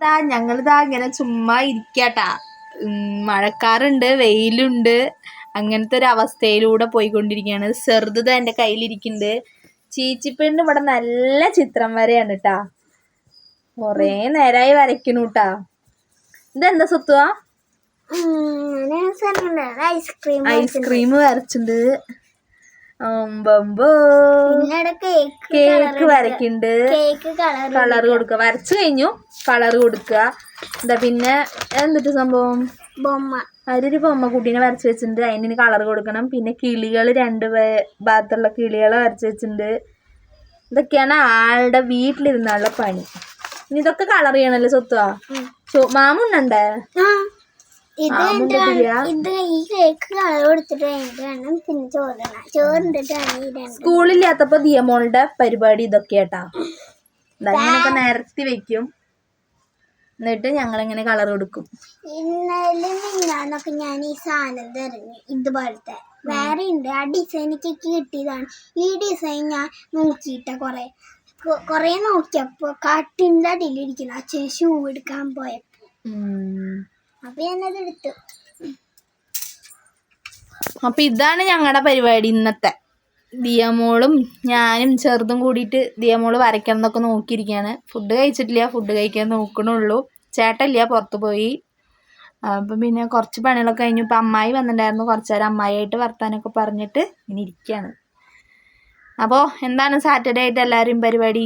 അതാ ഞങ്ങളിതാ ഇങ്ങനെ ചുമ്മാ ഇരിക്കാട്ടാ. മഴക്കാറുണ്ട് വെയിലുണ്ട്. അങ്ങനത്തെ ഒരു അവസ്ഥയിലൂടെ പോയിക്കൊണ്ടിരിക്കുകയാണ് ചെറുത് എന്റെ കയ്യിലിരിക്കുന്നുണ്ട് ചീച്ചിപ്പെണ്ണ് ഇവിടെ നല്ല ചിത്രം വരെയാണ് കേട്ടാ കൊറേ നേരായി വരയ്ക്കണു കേട്ടാ ഇതെന്താ സ്വത്തുവാ ഐസ്ക്രീം ഐസ്ക്രീം വരച്ചിട്ടുണ്ട് കേക്ക് കേക്ക് കളർ കൊടുക്കുക. വരച്ചു കഴിഞ്ഞു. കളർ കൊടുക്കുക. എന്താ പിന്നെ എന്തിട്ട് സംഭവം? ബൊമ്മ. അതിലൊരു ബൊമ്മക്കുട്ടീനെ വരച്ചു വെച്ചിട്ടുണ്ട്. അതിന് കളർ കൊടുക്കണം. പിന്നെ കിളികൾ രണ്ട് ഭാഗത്തുള്ള കിളികളെ വരച്ചു വെച്ചിട്ടുണ്ട്. ഇതൊക്കെയാണ് ആളുടെ വീട്ടിലിരുന്നുള്ള പണി. ഇനി ഇതൊക്കെ കളർ ചെയ്യണല്ലോ സ്വത്തുവാ? മാമുണ്ണണ്ടേ? മാമുണ്ടേ ഇത് മാമുണ്ടിട്ടില്ല ഇത് ഈ കേക്ക് കളർ കൊടുത്തിട്ട് വേണം. പിന്നെ ചോറിടണം സ്കൂളില്ലാത്തപ്പോ ദിയമോളുടെ പരിപാടി ഇതൊക്കെയാട്ടാ ദാ ഇങ്ങനെയൊക്കെ നിരത്തി വെക്കും. എന്നിട്ട് ഞങ്ങൾ ഇങ്ങനെ കളർ കൊടുക്കും. ഇന്നലെ മിന്നാന്നൊക്കെ ഞാൻ ഈ സാധനം തരഞ്ഞു. ഇതുപോലത്തെ. വേറെ ഉണ്ട്. ആ ഡിസൈൻ ഒക്കെ കിട്ടിയതാണ്. ഈ ഡിസൈൻ ഞാൻ നോക്കിയിട്ട കൊറേ. കൊറേ നോക്കിയപ്പോ കാട്ടിന്റെ അടിയിലിരിക്കുന്നു. അച്ഛൻ ഷൂ എടുക്കാൻ പോയപ്പോ. അപ്പൊ ഇതാണ് ഞങ്ങളുടെ പരിപാടി ഇന്നത്തെ. ദിയമോളും ഞാനും ചെറുതും കൂടിയിട്ട് ദിയമോൾ വരയ്ക്കണം എന്നൊക്കെ നോക്കിയിരിക്കുകയാണ് ഫുഡ് കഴിച്ചിട്ടില്ല ഫുഡ് കഴിക്കാൻ നോക്കണുള്ളൂ. ചേട്ടല്ല പുറത്ത് പോയി. അപ്പം പിന്നെ കുറച്ച് പണികളൊക്കെ കഴിഞ്ഞു. ഇപ്പം അമ്മായി വന്നിട്ടുണ്ടായിരുന്നു. കുറച്ച് നേരം അമ്മായിയായിട്ട് വർത്താനൊക്കെ പറഞ്ഞിട്ട് ഇങ്ങനെ ഇരിക്കുകയാണ് അപ്പോൾ എന്താണ് സാറ്റർഡേ ആയിട്ട് എല്ലാവരും പരിപാടി?